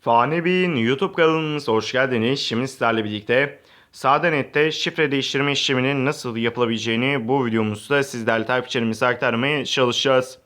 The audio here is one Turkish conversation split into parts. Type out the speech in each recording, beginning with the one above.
Fani Bey'in YouTube kanalımıza hoş geldiniz. Şimdi sizlerle birlikte Sadenet'te şifre değiştirme işleminin nasıl yapılabileceğini bu videomuzda sizlerle takipçilerimize aktarmaya çalışacağız.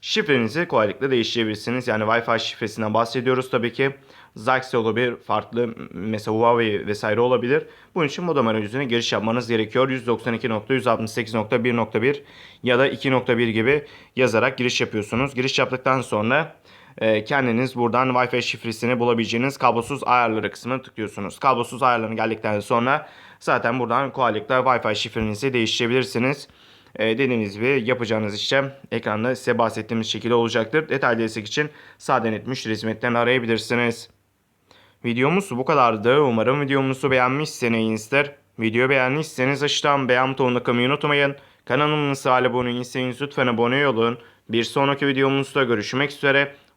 Şifrenizi kolaylıkla değiştirebilirsiniz. Yani Wi-Fi şifresinden bahsediyoruz tabii ki. Zaxi olabilir, farklı mesela Huawei vesaire olabilir. Bunun için modem arayüzüne giriş yapmanız gerekiyor. 192.168.1.1 ya da 2.1 gibi yazarak giriş yapıyorsunuz. Giriş yaptıktan sonra kendiniz buradan Wi-Fi şifresini bulabileceğiniz kablosuz ayarları kısmına tıklıyorsunuz. Kablosuz ayarlarına geldikten sonra zaten buradan kolaylıkla Wi-Fi şifrenizi değiştirebilirsiniz. E, dediğiniz gibi yapacağınız işlem ekranda size bahsettiğimiz şekilde olacaktır. Detaylı destek için Sadenet müşteri hizmetlerini arayabilirsiniz. Videomuz bu kadardı. Umarım videomuzu beğenmişsinizdir. Videoyu beğendiyseniz aşağıdan beğen butonuna kılmayı unutmayın. Kanalımıza abone değilseniz lütfen abone olun. Bir sonraki videomuzda görüşmek üzere.